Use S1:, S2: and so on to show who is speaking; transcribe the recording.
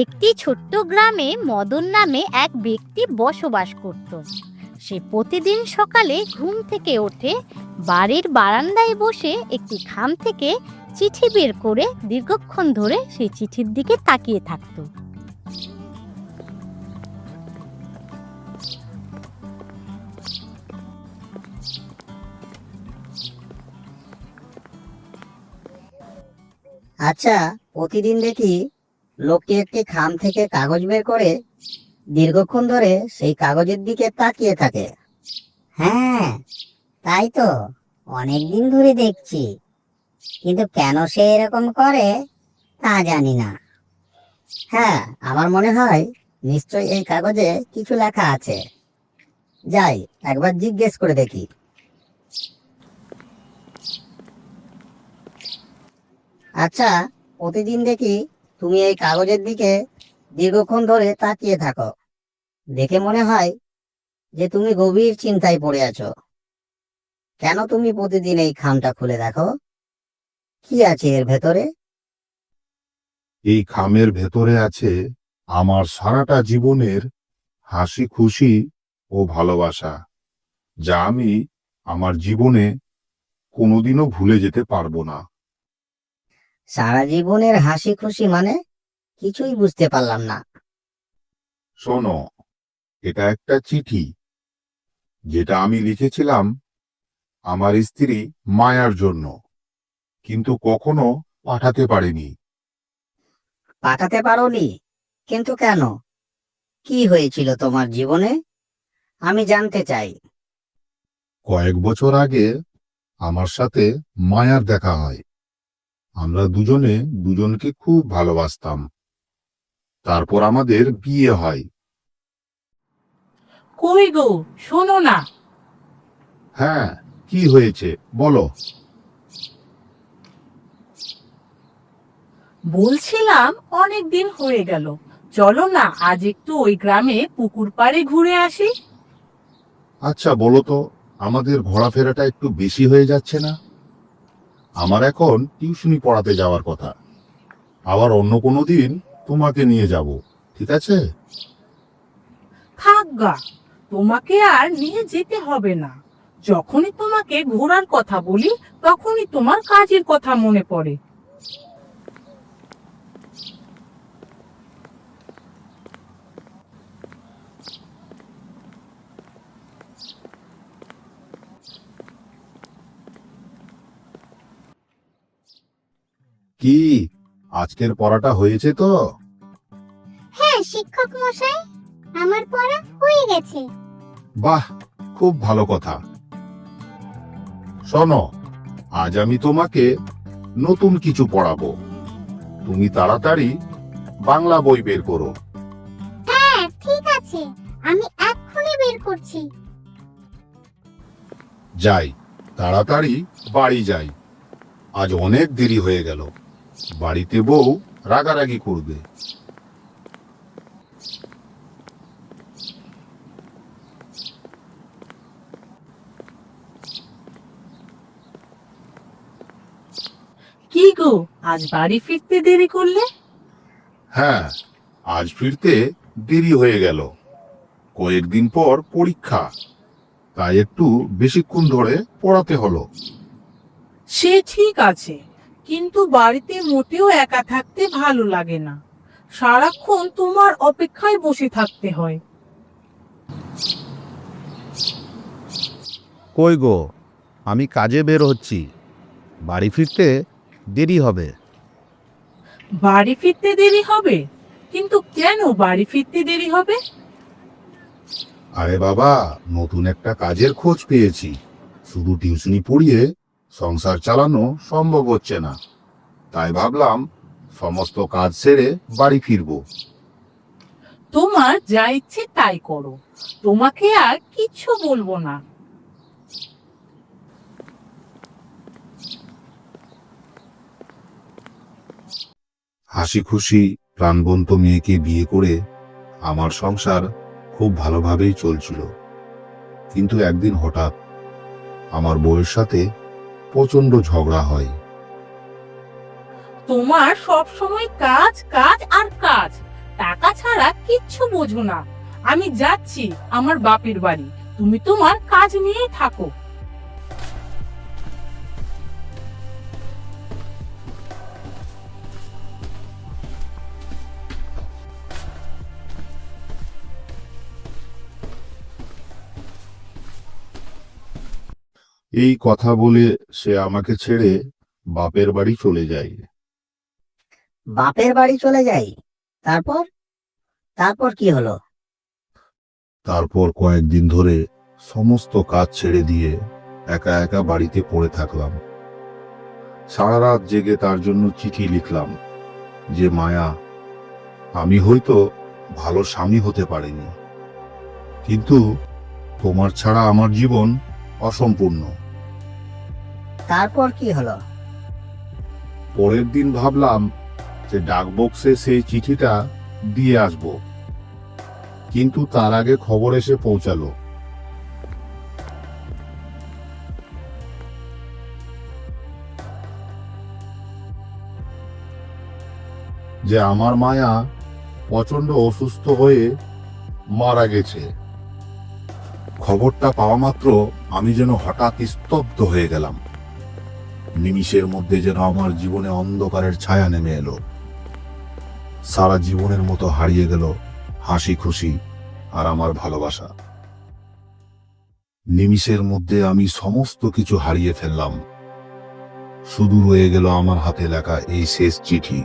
S1: একটি ছোট্ট গ্রামে মদন নামে এক ব্যক্তি বসবাস করত। সে প্রতিদিন সকালে ঘুম থেকে ওঠে, বাড়ির বারান্দায় বসে একটি খাম থেকে চিঠি বের করে দীর্ঘক্ষণ ধরে সেই চিঠির দিকে তাকিয়ে থাকতো।
S2: আচ্ছা প্রতিদিন দেখি লোকটি একটি খাম থেকে কাগজ বের করে দীর্ঘক্ষণ ধরে সেই কাগজের দিকে তাকিয়ে থাকে। হ্যাঁ তাই তো, অনেকদিন ধরে দেখছি। কিন্তু কেন সে এরকম করে, তা জানি না। হ্যাঁ আমার মনে হয় নিশ্চয়ই এই কাগজে কিছু লেখা আছে। যাই, একবার জিজ্ঞেস করে দেখি। আচ্ছা প্রতিদিন দেখি তুমি এই কাগজের দিকে দীর্ঘক্ষণ ধরে তাকিয়ে থাকো। দেখে মনে হয় যে তুমি গভীর চিন্তায় পড়ে আছো। কেন তুমি প্রতিদিন এই খামটা খুলে দেখো? কি আছে এর ভেতরে?
S3: এই খামের ভেতরে আছে আমার সারাটা জীবনের হাসি, খুশি ও ভালোবাসা, যা আমি আমার জীবনে কোনোদিনও ভুলে যেতে পারব না।
S2: সারা জীবনের হাসি খুশি মানে কিছুই বুঝতে পারলাম না।
S3: শোনো এটা একটা চিঠি যেটা আমি লিখেছিলাম আমার স্ত্রী মায়ার জন্য কিন্তু কখনো পাঠাতে পারিনি।
S2: পাঠাতে পারোনি? কিন্তু কেন? কি হয়েছিল তোমার জীবনে? আমি জানতে চাই।
S3: কয়েক বছর আগে আমার সাথে মায়ার দেখা হয়। আমরা দুজনে দুজনকে খুব ভালোবাসতাম। তারপর আমাদের বিয়ে হয়।
S4: কই গো? শোনো না।
S3: হ্যাঁ কি হয়েছে? বলো।
S4: বলছিলাম অনেক দিন হয়ে গেল। চলো না আজ একটু ওই গ্রামে পুকুর পাড়ে ঘুরে আসি।
S3: আচ্ছা বলো তো আমাদের ঘোরাফেরাটা একটু বেশি হয়ে যাচ্ছে না? আমার এখন টিউশনি পড়াতে যাওয়ার কথা। আবার অন্য কোনো দিন তোমাকে নিয়ে যাব, ঠিক আছে?
S4: থাকগা তোমাকে আর নিয়ে যেতে হবে না। যখনই তোমাকে ঘোরার কথা বলি, তখনই তোমার কাজের কথা মনে পড়ে।
S3: কি? আজকের পড়াটা হয়েছে তো?
S1: হ্যাঁ শিক্ষক মশাই আমার পড়া হয়ে গেছে।
S3: বাহ খুব ভালো কথা। শোনো আজ আমি তোমাকে নতুন কিছু পড়াবো। তুমি তাড়াতাড়ি বাংলা বই বের করো।
S1: হ্যাঁ ঠিক আছে আমি এক্ষুনি বের করছি।
S3: যাই তাড়াতাড়ি বাড়ি যাই। আজ অনেক দেরি হয়ে গেল। বাড়িতে বউ রাগারাগি করবে।
S4: কি গো আজ বাড়ি ফিরতে দেরি করলে?
S3: হ্যাঁ আজ ফিরতে দেরি হয়ে গেল। কয়েকদিন পর পরীক্ষা তাই একটু বেশিক্ষণ ধরে পড়াতে হলো।
S4: সে ঠিক আছে। কিন্তু বাড়িতে মোটেও একা থাকতে ভালো লাগে না। সারাক্ষণ তোমার অপেক্ষায় বসে থাকতে হয়।
S5: কই গো আমি কাজে বের হচ্ছি। বাড়ি ফিরতে দেরি হবে।
S4: বাড়ি ফিরতে দেরি হবে? কিন্তু কেন বাড়ি ফিরতে দেরি হবে?
S3: আরে বাবা নতুন একটা কাজের খোঁজ পেয়েছি। শুধু টিউশনি পড়িয়ে সংসার চালানো সম্ভব হচ্ছে না। তাই ভাবলাম সমস্ত কাজ সেরে বাড়ি ফিরবো।
S4: তোমার যা ইচ্ছে তাই করো। তোমাকে আর কিছু বলব না।
S3: হাসি খুশি প্রাণবন্ত মেয়েকে বিয়ে করে আমার সংসার খুব ভালোভাবেই চলছিল। কিন্তু একদিন হঠাৎ আমার বউয়ের সাথে প্রচণ্ড ঝগড়া হয়।
S4: তোমার সব সময় কাজ কাজ আর কাজ। টাকা ছাড়া কিচ্ছু বোঝো না। আমি যাচ্ছি আমার বাপের বাড়ি। তুমি তোমার কাজ নিয়ে থাকো।
S3: এই কথা বলে সে আমাকে ছেড়ে বাপের বাড়ি চলে যায়।
S2: বাপের বাড়ি চলে যাই তারপর? তারপর কি হলো?
S3: তারপর কয়েকদিন ধরে সমস্ত কাজ ছেড়ে দিয়ে একা একা বাড়িতে পড়ে থাকলাম। সারা রাত জেগে তার জন্য চিঠি লিখলাম যে মায়া আমি হয়তো ভালো স্বামী হতে পারিনি কিন্তু তোমার ছাড়া আমার জীবন অসম্পূর্ণ।
S2: তারপর কি হলো?
S3: পরের দিন ভাবলাম যে ডাকবক্সে সেই চিঠিটা দিয়ে আসব। কিন্তু তার আগে খবর এসে পৌঁছালো। যে আমার মায়া প্রচণ্ড অসুস্থ হয়ে মারা গেছে। খবরটা পাওয়া মাত্র আমি যেন হঠাৎ স্তব্ধ হয়ে গেলাম। নিমিষের মধ্যে যেন আমার জীবনে অন্ধকারের ছায়া নেমে এলো। সারা জীবনের মতো হারিয়ে গেল হাসি, খুশি আর আমার ভালোবাসা। নিমিষের মধ্যে আমি সমস্ত কিছু হারিয়ে ফেললাম। শুধু রয়ে গেল আমার হাতে লেখা এই শেষ চিঠি।